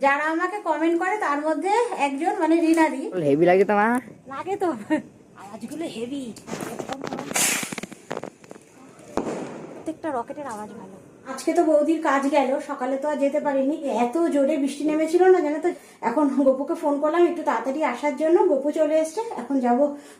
যারা আমাকে কমেন্ট করে তার মধ্যে একজন মানে রিনাদি হেভি লাগে তোমার? লাগে তো। আওয়াজগুলো হেভি প্রত্যেকটা রকেটের আওয়াজ ভালো। আজকে তো বৌদির কাজ গেল, সকালে তো আর যেতে পারিনি। এত জোরে বৃষ্টি নেমেছিল না, জানো তো? এখন গপুকে ফোন করলাম, একটু তাড়াতাড়ি আসার জন্য। গপু চলে এসছে, এখন যাব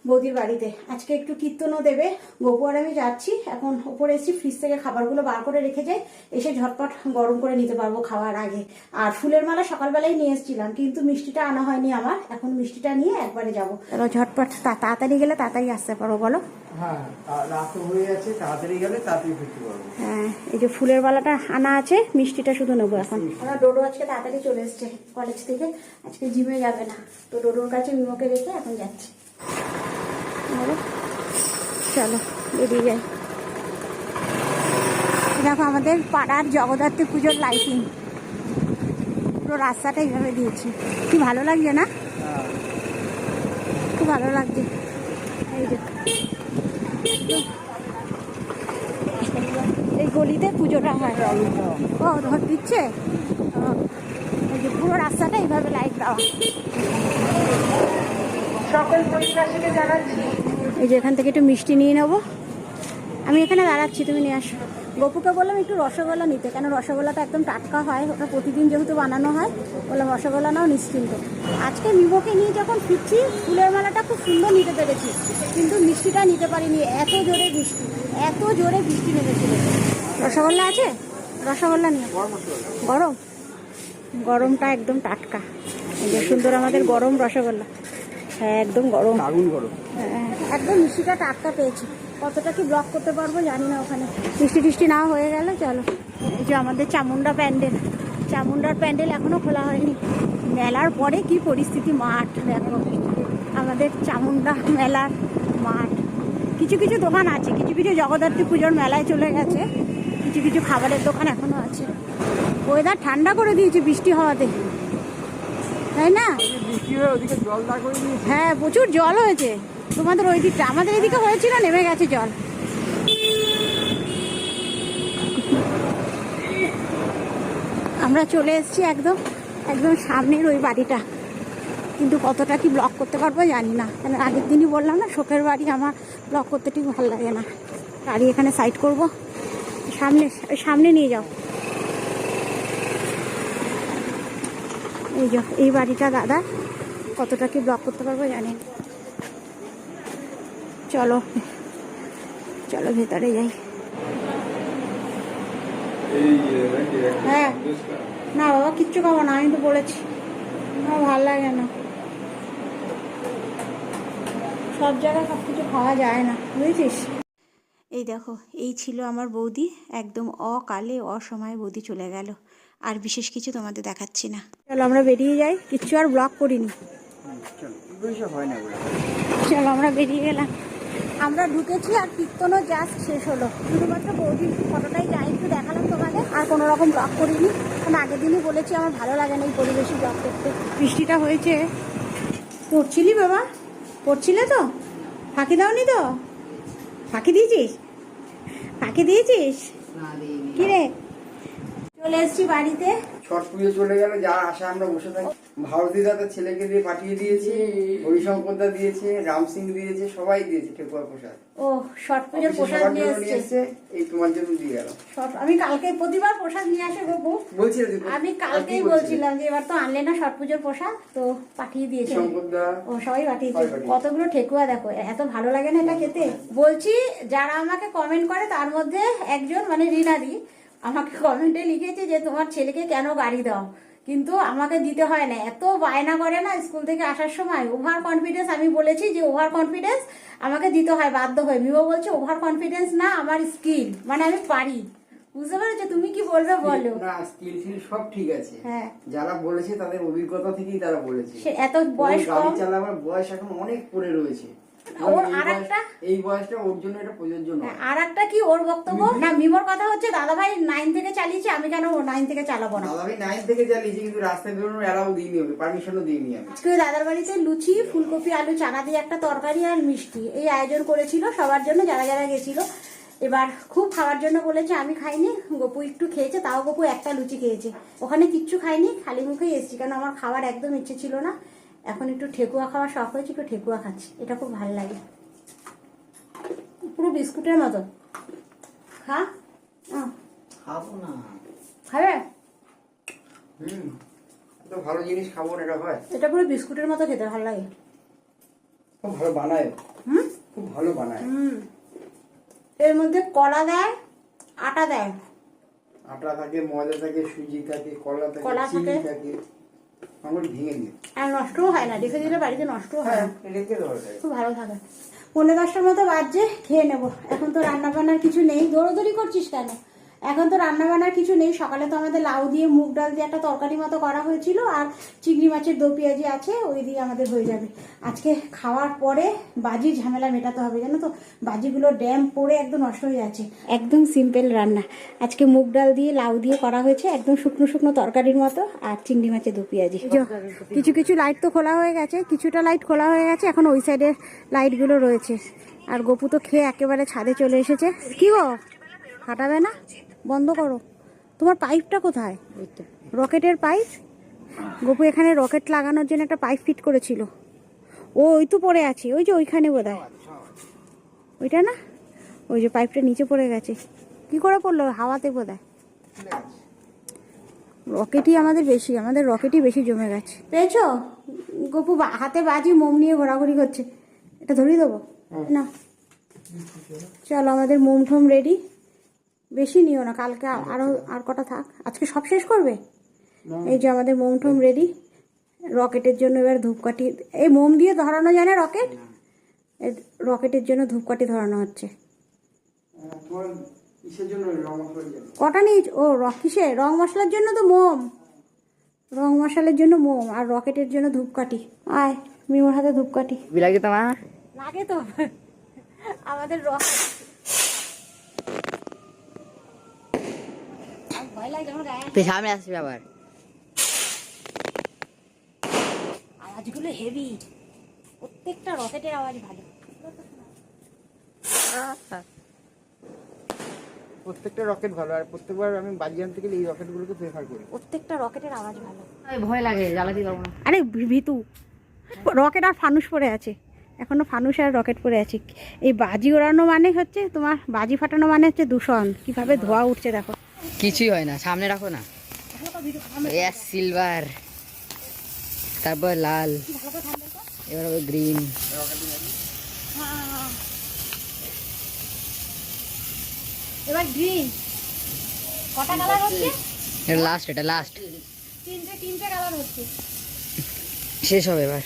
বৌদির বাড়িতে। আজকে একটু কীর্তনও দেবে, গপু আর আমি যাচ্ছি। এখন ওপরে এসেছি ফ্রিজ থেকে খাবারগুলো বার করে রেখে যাই, এসে ঝটপট গরম করে নিতে পারব খাওয়ার আগে। আর ফুলের মালা সকালবেলায় নিয়ে এসেছিলাম, কিন্তু মিষ্টিটা আনা হয়নি আমার। এখন মিষ্টিটা নিয়ে একবারে যাব। ঝটপট তাড়াতাড়ি গেলে তাড়াতাড়ি আসতে পারব, বলো? হ্যাঁ রাত হয়ে যাচ্ছে তাড়াতাড়ি গেলে তাড়াতাড়ি ফিরতে পারব। হ্যাঁ এই যে ফুলের বালাটা আনা আছে মিষ্টিটা শুধু নেব এখন। আমার ডোডো আজকে তাড়াতাড়ি চলে এসছে কলেজ থেকে আজকে জিমে যাবে না। তো ডোডোর কাছে মিমোকে রেখে এখন যাচ্ছি। চলো বেরিয়ে যাই। দেখো আমাদের পাড়ার জগদ্ধাত্রী পুজোর লাইটিং পুরো রাস্তাটা এইভাবে দিয়েছি। কি ভালো লাগছে না? খুব ভালো লাগছে এই যে এই গলিতে পুজোটা হয়। ও ধর দিচ্ছে? ও, এই যে পুরো রাস্তাটা এইভাবে লাইট দেওয়া সকল পরিবারকে জানাচ্ছি। এই যে এখান থেকে একটু মিষ্টি নিয়ে নেব। আমি এখানে দাঁড়াচ্ছি তুমি নিয়ে আসো। গপুকে বললাম একটু রসগোল্লা নিতে কেন রসগোল্লাটা একদম টাটকা হয় ওটা প্রতিদিন যেহেতু বানানো হয় বললাম রসগোল্লা নাও নিশ্চিন্ত। আজকে মিমোকে নিয়ে যখন ফিরছি ফুলের মালাটা খুব সুন্দর নিতে পেরেছি কিন্তু মিষ্টিটা নিতে পারিনি এত জোরে বৃষ্টি এত জোরে বৃষ্টি নেমেছিল। রসগোল্লা আছে? রসগোল্লা নিয়ে গরম? গরমটা একদম টাটকা। এই সুন্দর আমাদের গরম রসগোল্লা। হ্যাঁ একদম গরম। করো হ্যাঁ, একদম মিষ্টিটা টাটকা পেয়েছি। কতটা কি ব্লক করতে পারব জানি না ওখানে। মিষ্টি টিষ্টি না হয়ে গেল চলো। এই যে আমাদের চামুন্ডা প্যান্ডেল। চামুন্ডার প্যান্ডেল এখনও খোলা হয়নি। মেলার পরে কি পরিস্থিতি মাঠ দেখো। আমাদের চামুন্ডা মেলার মাঠ। কিছু কিছু দোকান আছে কিছু কিছু জগদ্ধাত্রী পুজোর মেলায় চলে গেছে। কিছু কিছু খাবারের দোকান এখনও আছে। ওয়েদার ঠান্ডা করে দিয়েছে বৃষ্টি হওয়াতে। তাই না? হ্যাঁ প্রচুর জল হয়েছে। তোমাদের ওই দিকটা আমাদের এদিকে হয়েছিল নেমে গেছে জল। আমরা চলে এসেছি একদম একদম সামনের ওই বাড়িটা। কিন্তু কতটা কি ব্লক করতে পারব জানি না। কেন আগের দিনই বললাম না শোকের বাড়ি আমার ব্লক করতে ঠিক ভালো লাগে না। গাড়ি এখানে সাইড করব। সামনে সামনে নিয়ে যাও। এই যে, এই বাড়িটা দাদা, কতটা কি ব্লক করতে পারব জানি চলো চলো ভেতরে যাই। হ্যাঁ না বাবা, কিচ্ছু খাব না, আমি তো বলেছি। আমার ভালো লাগে না। সব জায়গায় সব কিছু খাওয়া যায় না, বুঝেছিস? এই দেখো, এই ছিল আমার বৌদি। একদম অকালে, অসময়ে বৌদি চলে গেল। আর বিশেষ কিছু তোমাদের দেখাচ্ছি না। চলো, আমরা বেরিয়ে যাই। কিচ্ছু আর ব্লক করিনি। চলো, আমরা বেরিয়ে গেলাম। আমরা ঢুকেছি আর কীর্তনও জাস্ট শেষ হলো। শুধুমাত্র বৌদির ফটোটাই যাই একটু দেখালাম তোমাদের। আর কোনো রকম ব্লগ করিনি। কারণ আগের দিনই বলেছি, আমার ভালো লাগে না এই পরিবেশে ব্লগ করতে। বৃষ্টিটা হয়েছে। পড়ছিলি বাবা? পড়ছিলে তো? ফাঁকি দাওনি তো? ফাঁকি দিয়েছিস? ফাঁকি দিয়েছিস? কি রে? চলে এসছি বাড়িতে। ছট পুজো চলে গেল যা আশা আমরা বসে থাকি। ভারতী দাদা ছেলেকে দিয়ে পাঠিয়ে দিয়েছে হরিশঙ্কর দিয়েছে রাম সিং দিয়েছে সবাই দিয়েছে ঠেকুয়া প্রসাদ। ও ছট পুজোর প্রসাদ নিয়ে জন্য নিয়ে এসছে এসছে এই তোমার জন্য দিয়ে গেল। আমি কালকে প্রতিবার প্রসাদ নিয়ে আসে বলছি আমি কালকেই বলছিলাম যে এবার তো আনলে না ছট পুজোর প্রসাদ তো পাঠিয়ে দিয়েছে। ও সবাই পাঠিয়েছে সবাই পাঠিয়েছে। কতগুলো ঠেকুয়া দেখো এত ভালো লাগে না এটা খেতে? বলছি যারা আমাকে কমেন্ট করে তার মধ্যে একজন মানে রিনাদি আমাকে কমেন্টে লিখেছে যে তোমার ছেলেকে কেন গাড়ি দাও। কিন্তু আমাকে দিতে হয় না। এত বায়না করে না স্কুল থেকে আসার সময়। ওভার কনফিডেন্স আমি বলেছি যে ওভার কনফিডেন্স আমাকে দিতে হয় বাধ্য হয়ে। মিও বলছে ওভার কনফিডেন্স না আমার স্কিল মানে আমি পারি। বুঝতে পেরেছ? তুমি কি বলবে বলো? না স্কিল ফিল সব ঠিক আছে। হ্যাঁ। যারা বলেছে তাদের অভিজ্ঞতা থেকেই তারা বলেছে। এত বয়স কম চালাবার বয়স এখন অনেক পড়ে রয়েছে। ওর আরেকটা- এই বয়সটা ওর জন্য এটা প্রযোজ্য নয়। আর কি ওর বক্তব্য? না মিমোর কথা হচ্ছে দাদা ভাই থেকে চালিয়েছে আমি কেন নাইন থেকে চালাবো না? দাদা ভাই থেকে চালিয়েছি কিন্তু রাস্তায় বেরোনোর এলাও দিইনি ওকে পারমিশনও দিইনি আমি আজকে দাদার বাড়িতে লুচি ফুলকপি আলু চানা দিয়ে একটা তরকারি আর মিষ্টি। এই আয়োজন করেছিল সবার জন্য যারা যারা গেছিল। এবার খুব খাওয়ার জন্য বলেছে আমি খাইনি গপু একটু খেয়েছে তাও গপু একটা লুচি খেয়েছে। ওখানে কিচ্ছু খাইনি খালি মুখেই এসেছি কারণ আমার খাওয়ার একদম ইচ্ছে ছিল না। এখন একটু ঠেকুয়া খাওয়ার শখ হয়েছে একটু ঠেকুয়া খাচ্ছি। এটা খুব ভালো লাগে। পুরো বিস্কুটের মতো। খা। খাব না। খাবে? ভালো জিনিস খাব না এটা হয়। এটা পুরো বিস্কুটের মতো খেতে ভালো লাগে। খুব ভালো বানায় হুম? খুব ভালো বানায়। হুম। এর মধ্যে কলা দেয় আটা দেয়। আটা থাকে ময়দা থাকে সুজি থাকে কলা থাকে কলা থাকে। ভেঙে আর নষ্টও হয় না রেখে দিলে বাড়িতে নষ্টও হয় হ্যাঁ না রেখে খুব ভালো থাকে। পনেরো দশটার মতো বাজছে খেয়ে নেব। এখন তো রান্না বান্নার কিছু নেই। দৌড়োদৌড়ি করছিস কেন? এখন তো রান্না বান্নার কিছু নেই। সকালে তো আমাদের লাউ দিয়ে, মুগ ডাল দিয়ে একটা তরকারি মতো করা হয়েছিল আর চিংড়ি মাছের দো পেঁয়াজি আছে, ওই দিয়ে আমাদের হয়ে যাবে। আজকে খাওয়ার পরে বাজি ঝামেলা মেটাতে হবে, জানো তো? বাজিগুলো ড্যাম পড়ে একদম নষ্ট হয়ে যাচ্ছে। একদম সিম্পল রান্না। আজকে মুগ ডাল দিয়ে, লাউ দিয়ে করা হয়েছে একদম শুকনো শুকনো তরকারির মতো আর চিংড়ি মাছের দো পেঁয়াজি। কিছু কিছু লাইট তো খোলা হয়ে গেছে, কিছুটা লাইট খোলা হয়ে গেছে, এখন ওই সাইডের লাইটগুলো রয়েছে। আর গপু তো খেয়ে একেবারে ছাদে চলে এসেছে। কি গো? ফাটাবে না? বন্ধ করো। তোমার পাইপটা কোথায়? রকেটের পাইপ গপু এখানে রকেট লাগানোর জন্য একটা পাইপ ফিট করেছিল। ও ওই তো পড়ে আছে ওই যে ওইখানে বোধ ওইটা না? ওই যে পাইপটা নিচে পড়ে গেছে। কি করে পড়ল? হাওয়াতে বোধ রকেটই আমাদের বেশি আমাদের রকেটই বেশি জমে গেছে। পেয়েছ? গপু হাতে বাজি মোম নিয়ে ঘোরাঘুরি করছে। এটা ধরিয়ে দেবো? না। চলো আমাদের মোম ঠোম রেডি বেশি নিও না কালকে আ- আরও আর কটা থাক। আজকে সব শেষ করবে? এই যে আমাদের মোম ঠোম রেডি রকেটের জন্য এবার ধূপকাঠি এই মোম দিয়ে ধরানো যায় না রকেট? রকেটের জন্য ধূপকাঠি ধরানো হচ্ছে। কটা নিয়ে ও কিসে? রং মশলার জন্য তো মোম। রং মশলার জন্য মোম আর রকেটের জন্য ধূপকাঠি। আয় মিমোর হাতে ধূপকাঠি। বিলাগে তোমার? লাগে তো। আমাদের রকেট ভয় লাগে আমার গায়ে তুই সামনে আসবি আবার। আওয়াজগুলো হেভি প্রত্যেকটা রকেটের আওয়াজ ভালো। প্রত্যেকটা রকেট ভালো আর প্রত্যেকবার আমি বাজি আনতে গেলে এই রকেটগুলোকে প্রেফার করি। প্রত্যেকটা রকেটের আওয়াজ ভালো। ভয় লাগে জ্বালাতে পারব না। আরে ভিতু রকেট আর ফানুস পড়ে আছে। এখনও ফানুস আর রকেট পড়ে আছে। এই বাজি ওড়ানো মানে হচ্ছে তোমার বাজি ফাটানো মানে হচ্ছে দূষণ। কীভাবে ধোয়া উঠছে দেখো। কিছুই হয় না সামনে রাখো না। সিলভার তারপর লাল। এবার হবে গ্রিন এবার গ্রিন কটা কালার হচ্ছে? এটা লাস্ট এটা লাস্ট তিনটে তিনটে কালার হচ্ছে। শেষ হবে এবার।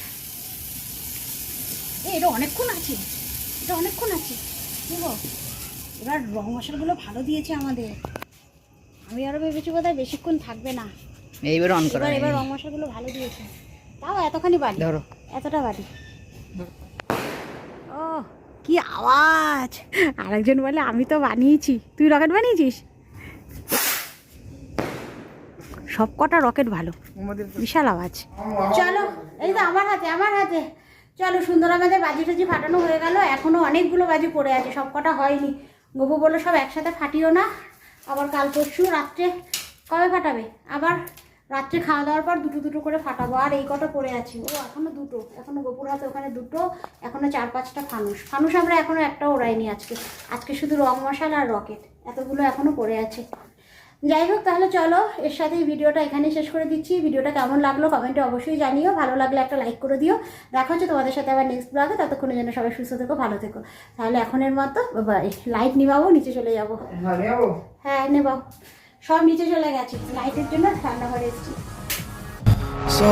এটা অনেকক্ষণ আছে। এটা অনেকক্ষণ আছে। দেখো এবার রং মশলাগুলো ভালো দিয়েছে আমাদের। আমি আরও ভেবেছি বোধহয় বেশিক্ষণ থাকবে না। এইবার অন করা এবার এবার রং মশলাগুলো ভালো দিয়েছে। তাও এতখানি বাড়ি? ধরো। এতটা বাড়ি? ও কি আওয়াজ! আরেকজন বলে আমি তো বানিয়েছি। তুই রকেট বানিয়েছিস? সব কটা রকেট ভালো। বিশাল আওয়াজ। চলো এই তো আমার হাতে আমার হাতে। চলো সুন্দর আমাদের বাজি টাজি ফাটানো হয়ে গেল। এখনও অনেকগুলো বাজি পড়ে আছে সব কটা হয়নি। গোবু বলল সব একসাথে ফাটিও না। আবার কাল পরশু রাত্রে কবে ফাটাবে? আবার রাত্রে খাওয়া দাওয়ার পর দুটো দুটো করে ফাটাবো। আর এই কটা পড়ে আছি। ও, এখনও দুটো। এখনও গোপুর হাতে ওখানে দুটো। এখনও চার পাঁচটা ফানুস। ফানুস আমরা এখনও একটা ওড়াইনি আজকে। আজকে শুধু রং মশাল আর রকেট। এতগুলো এখনও পড়ে আছে। যাই হোক, তাহলে চলো, এর সাথে এই ভিডিওটা এখানে শেষ করে দিচ্ছি। ভিডিওটা কেমন লাগল কমেন্টে অবশ্যই জানিও। ভালো লাগলে একটা লাইক করে দিও। দেখা হচ্ছে তোমাদের সাথে আবার নেক্সট ব্লগে ততক্ষণের যেন সবাই সুস্থ থেকো, ভালো থেকো। তাহলে এখনের মতো লাইট নিবাবো নিচে চলে যাব। হ্যাঁ নেব। সব নিচে চলে গেছে। নাইটের জন্য রান্নাঘরে হয়ে So